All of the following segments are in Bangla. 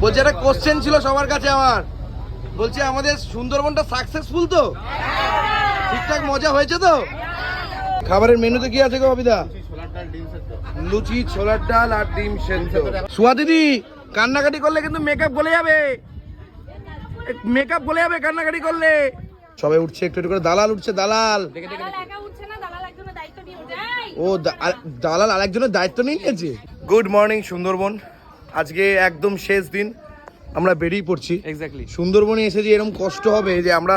বলছি একটা কোশ্চেন ছিল সবার কাছে আমার। বলছি আমাদের সুন্দরবনটা সাকসেসফুল তো? ঠিকঠাক মজা হয়েছে তো? খাবারের মেনুতে কি আছে গো অবিদা? লুচি ছোলার ডাল আর ডিম সেদ্ধ। সুয়া দিদি কান্নাকাটি করলে কিন্তু মেকআপ গলে যাবে। মেকআপ গলে যাবে কান্নাকাটি করলে। সবাই উঠছে একটু একটু করে দালাল উঠছে দালাল। দালাল একা উঠছে না দালাল একজনের দায়িত্ব নিয়ে উঠে ও দা- দালাল আরেকজনের দায়িত্ব নিয়ে নিয়েছে। Good morning Sundarban. আজকে একদম শেষ দিন। আমরা বেরিয়ে পড়ছি। এক্স্যাক্টলি সুন্দরবনে এসে যে এরকম কষ্ট হবে যে আমরা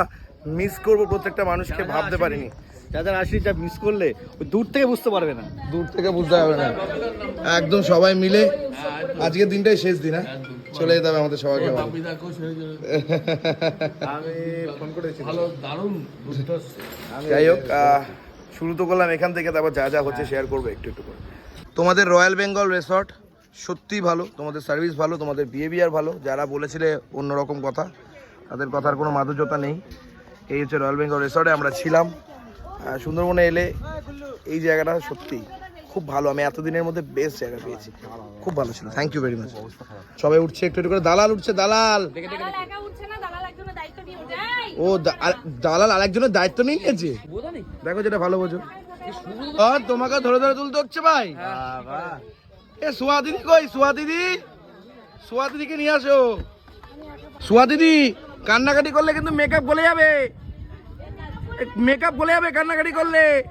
মিস করব প্রত্যেকটা মানুষকে ভাবতে পারিনি। যাদের আসি যা মিস করলে ওই দূর থেকে বুঝতে পারবে না। দূর থেকে বুঝতে হবে না। একদম সবাই মিলে আজকের দিনটাই শেষ দিন হ্যাঁ? চলে যেতে হবে আমাদের সবাইকে আমি ফোন করেছি। যাই হোক শুরু তো করলাম এখান থেকে তারপর যা যা হচ্ছে শেয়ার করব একটু একটু করে। তোমাদের রয়্যাল বেঙ্গল রিসর্ট সত্যি ভালো, তোমাদের সার্ভিস ভালো, তোমাদের বিহেভিয়ার ভালো। যারা বলেছিলে অন্যরকম কথা, তাদের কথার কোনো মাধুর্যতা নেই। এই হচ্ছে রয়্যাল বেঙ্গল রিসর্টে আমরা ছিলাম। সুন্দরবনে এলে এই জায়গাটা সত্যি খুব ভালো। আমি এতদিনের মধ্যে বেস্ট জায়গা পেয়েছি। খুব ভালো ছিল। থ্যাংক ইউ ভেরি মাচ সবাই উঠছে, একটু একটু করে। দালাল উঠছে, দালাল! ও দালাল আরেকজনের দায়িত্ব নিয়ে নিয়েছে? দেখো যেটা ভালো বোঝো। তোমাকে ধরে ধরে তুলতে হচ্ছে ভাই। এ, সুয়া দিদি কই? সুয়া দিদি? সুয়া দিদিকে নিয়ে আসো। সুয়া দিদি, কান্নাকাটি করলে কিন্তু মেকআপ গলে যাবে। মেকআপ গলে যাবে কান্নাকাটি করলে।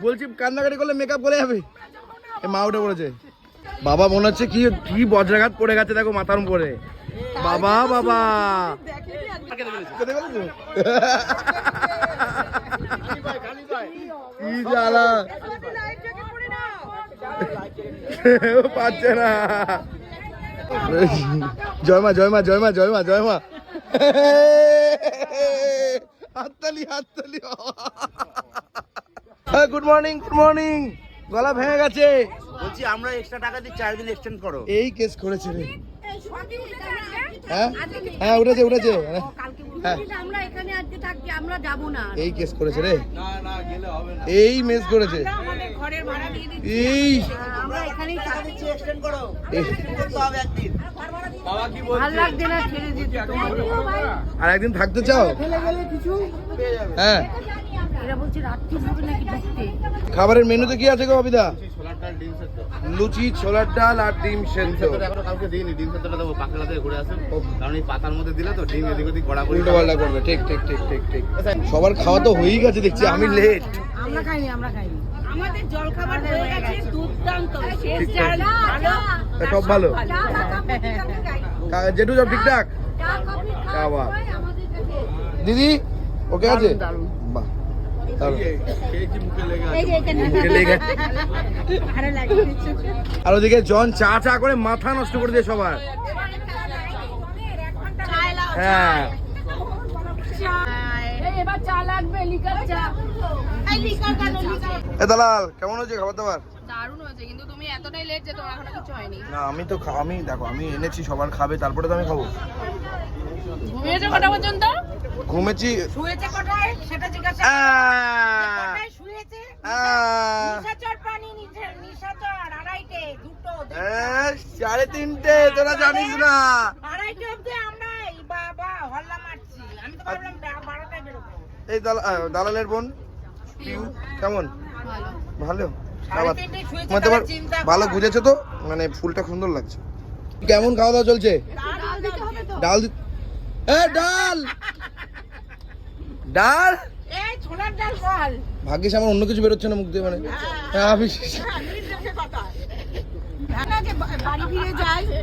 বলছি, কান্নাকাটি করলে মেকআপ গলে যাবে। এ, মা উঠে পড়েছে। বাবা, মনে হচ্ছে কি কি বজ্রাঘাত পড়ে গেছে দেখো মাথার উপরে। বাবা বাবা। কি জ্বালা। পাচ্ছে না। জয় মা জয় মা জয় মা জয় মা জয় মা হাততালি। হাততালি গুড মর্নিং গুড মর্নিং গলা ভেঙে গেছে। বলছি আমরা এক্সট্রা টাকা দিয়ে চার দিন এক্সটেন্ড করো। এই কেস করেছে রে। হ্যাঁ? হ্যাঁ উঠেছে উঠেছে। হ্যাঁ। আমরা এখানে আজকে থাকছি আমরা যাব না। এই কেস করেছে রে। এই মেস করেছে। ঘরের ভাড়া দিয়ে দিচ্ছি। এই। আমরা এখানেই থাকছি এক্সটেন্ড করো। করতে হবে একদিন। ভালো লাগছে না ছেড়ে দিতে। আর একদিন থাকতে চাও? হ্যাঁ। এরা বলছে রাত্রি হবে নাকি ঢুকতে। খাবারের মেনুতে কি আছে গো অবিদা লুচি ছোলার ডাল আর ডিম সেদ্ধ। এখনও কাউকে দিইনি। ডিম সেদ্ধটা দেবো পাকড়া থেকে ঘুরে আসুন। কারণ এই পাতার মধ্যে দিলে তো ডিম এদিক ওদিক গড়া উল্টো পাল্টা করবে। ঠিক ঠিক ঠিক ঠিক ঠিক। সবার খাওয়া তো হয়েই গেছে দেখছি। আমি লেট আমরা খাইনি আমরা খাইনি। আমাদের জলখাবার হয়ে গেছে দুর্দান্ত। সব ভালো। জেঠু সব ঠিকঠাক? দিদি ওকে আছে? বাহ। আর ওদিকে জন চা চা করে মাথা নষ্ট করে দিয়ে সবার। হ্যাঁ। এবার চা লাগবে লিকার চা। এই লিকার কেন লিকার? এ দালাল কেমন হয়েছে খাবার দাবার? দারুণ হয়েছে কিন্তু তুমি এতটাই লেট যে তোমার এখনও কিছু হয়নি। না আমি তো আমি দেখো আমি এনেছি সবার খাবে তারপরে তো আমি খাব। ঘুমিয়েছো কটা পর্যন্ত? ঘুমেছি। শুয়েছে কটায়? সেটা জিজ্ঞাসা কটায় শুয়েছে? নিশাচর পানি নিশাচর আড়াইটে দুটো এ, সাড়ে তিনটে তোরা জানিস না আড়াইটে অবধি আমরা এই বাবা হল্লা মারছি আমি তো ভাবলাম বা- বারোটায় বেরোবো এই দালালের বোন? পিউ কেমন? ভালো। মানে। ভালো বুঝেছ তো? মানে ফুলটা সুন্দর লাগছে। কেমন খাওয়া দাওয়া চলছে ডাল! ডাল? এ ডাল ভাগ্যিস আমার অন্য কিছু বেরোচ্ছে না মুখ দিয়ে মানে। হ্যাঁ,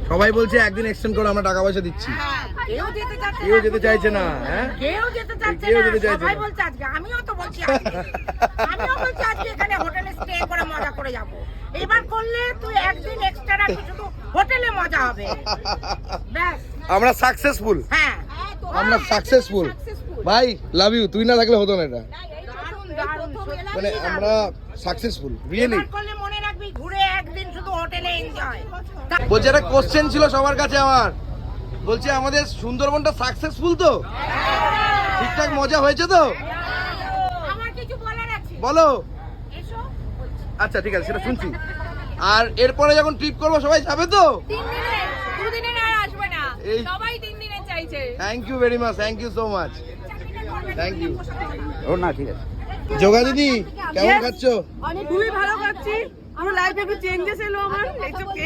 সবাই বলছে একদিন এক্সটেন্ড করে আমরা টাকা পয়সা দিচ্ছি। হ্যাঁ কেউ যেতে চাইছে না হ্যাঁ? কেউ যেতে না। চাইছে সবাই না। বলছে আজকে আমিও তো বলছি আমিও বলছি আজকে এখানে হোটেলে স্টে করে মজা করে যাব। এবার করলে তুই একদিন এক্সট্রা রাখবি শুধু হোটেলে মজা হবে। ব্যাস। আমরা সাকসেসফুল হ্যাঁ। আমরা সাকসেসফুল ভাই লাভ ইউ তুই না থাকলে হতো না এটা। মানে আমরা সাকসেসফুল রিয়েলি করলে মনে রাখবি ঘুরে একদিন শুধু হোটেলে এনজয় বলছি একটা কোশ্চেন ছিল সবার কাছে আমার। বলছি আমাদের সুন্দরবনটা সাকসেসফুল তো? ঠিকঠাক মজা হয়েছে তো? আমার কিছু বলার আছে? বলো। আচ্ছা ঠিক আছে সেটা শুনছি। আর এরপরে যখন ট্রিপ করব সবাই যাবে তো? তিন দিনের দুদিনের এই সবাই তিন দিনে চাইছে। Thank you very much thank you so much thank you ও না ঠিক আছে। যোগা দিদি কেমন খাচ্ছ খুবই ভালো খাচ্ছি আমার লাইফে একটু চেঞ্জেস এলো আমার এইসব কে?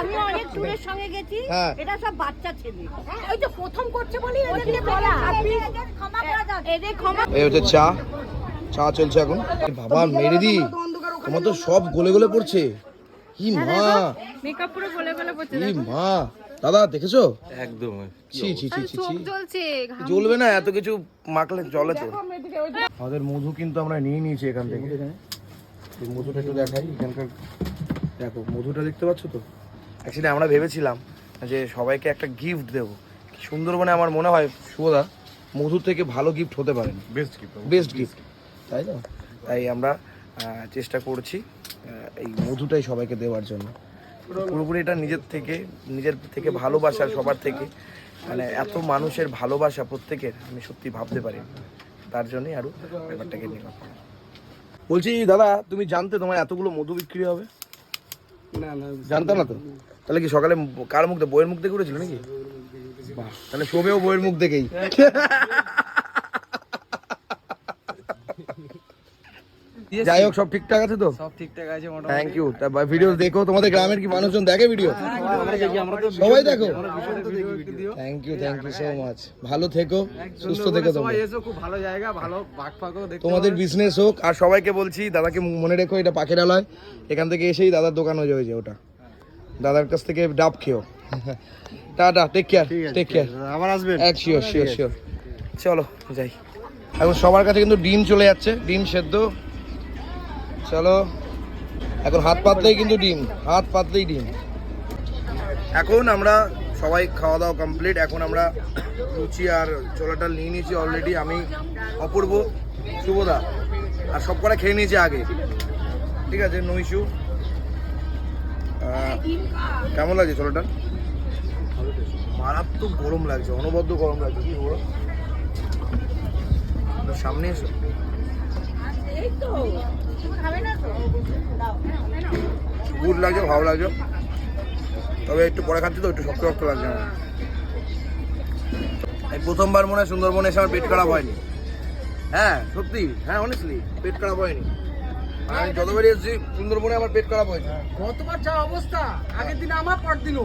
আমি অনেক টুরের সঙ্গে গেছি হ্যাঁ। এটা সব বাচ্চা ছেলে। হ্যাঁ, ওই যে প্রথম করছে বলি এদেরকে বলা ক্ষমা করে দাও। এদের ক্ষমা এই হচ্ছে চা। চা চলছে এখন। বাবা মেরে দি। তোমার তো সব গলে গলে পড়ছে। কি মা। মেকআপ পুরো গলে গলে পড়ছে কি মা। দাদা দেখেছ? একদম। ছি ছি ছি ছি জ্বলছে জ্বলবে না এত কিছু মাখলে জলে তো। আমাদের মধু কিন্তু আমরা নিয়ে নিয়েছি এখান থেকে। এই মধুটা একটু দেখাই এখানকার দেখো মধুটা দেখতে পাচ্ছ তো? অ্যাকচুয়ালি আমরা ভেবেছিলাম যে সবাইকে একটা গিফট দেবো। সুন্দরবনে আমার মনে হয় শুভদা মধু থেকে ভালো গিফট হতে পারে না বেস্ট গিফট বেস্ট গিফট তাই তো? তাই আমরা চেষ্টা করছি এই মধুটাই সবাইকে দেওয়ার জন্য। পুরোপুরি এটা নিজের থেকে নিজের থেকে ভালোবাসার সবার থেকে। মানে এত মানুষের ভালোবাসা প্রত্যেকের আমি সত্যি ভাবতে পারি তার জন্যই আরও ব্যাপারটাকে নিলাম বলছি দাদা তুমি জানতে তোমার এতগুলো মধু বিক্রি হবে? না না জানতাম না তো? তাহলে কি সকালে কার মুখ বইয়ের মুখ দেখে উঠেছিল নাকি? তাহলে শোবেও বইয়ের মুখ দেখেই। যাই হোক সব ঠিকঠাক আছে তো? সব ঠিকঠাক আছে থ্যাংক ইউ তা ভিডিও দেখো তোমাদের গ্রামের কি মানুষজন দেখে ভিডিও দেখি আমরা তো সবাই দেখো। Thank you thank you so much ভালো থেকো সুস্থ থেকো সবাই তোমরা। এসো খুব ভালো জায়গা ভালো দেখতে তোমাদের বিজনেস হোক আর সবাইকে বলছি দাদাকে মনে রেখো এটা পাখিরালয় এখান থেকে এসেই দাদার দোকান হয়ে যাবে ওটা। দাদার কাছ থেকে ডাব খেও। Tata take care take care আবার আসবেন। এক শিওর শিওর শিওর চলো যাই। এখন সবার কাছে কিন্তু ডিম চলে যাচ্ছে ডিম সেদ্ধ। চলো। এখন হাত পাতলেই কিন্তু ডিম হাত পাতলেই ডিম। এখন আমরা সবাই খাওয়া দাওয়া কমপ্লিট এখন আমরা লুচি আর ছোলাটা নিয়ে নিয়েছি অলরেডি আমি অপূর্ব শুভদা আর সব কটা খেয়ে নিয়েছি আগে। ঠিক আছে নো ইস্যু কেমন লাগছে ছোলাটা মারাত্মক গরম লাগছে অনবদ্য গরম লাগছে কি বলো? সামনে এসো। গুড লাগছে ভালো লাগছে। তবে একটু পরে খাচ্ছি তো একটু শক্ত শক্ত লাগছে আমার। এই প্রথমবার মনে হয় সুন্দরবনে এসে আমার পেট খারাপ হয়নি। হ্যাঁ সত্যি। হ্যাঁ অনেস্টলি পেট খারাপ হয়নি। আর আমি যতবারই এসেছি সুন্দরবনে আমার পেট খারাপ হয়েছে। গতবার যা অবস্থা আগের দিন আমার পর দিন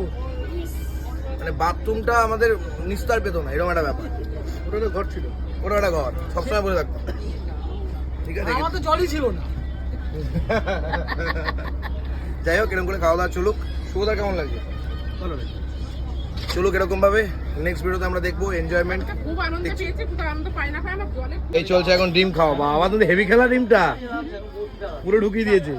মানে বাথরুমটা আমাদের নিস্তার পেত না এরকম একটা ব্যাপার। ওটা তো ঘর ছিল। ওটা একটা ঘর সবসময় বলে থাকতাম। ঠিক আছে আমার তো জলই ছিল না। যাই হোক এরকম করে খাওয়া দাওয়া চলুক। শুভদা কেমন লাগছে? চলুক এরকম ভাবে নেক্সট ভিডিওতে আমরা দেখব এনজয়মেন্ট খুব আনন্দ পেয়েছি খুব আনন্দ পাই না পাই না বলে এই চলছে এখন ডিম খাওয়া। বাবা তুমি হেভি খেলা ডিমটা। পুরো ঢুকিয়ে দিয়েছে।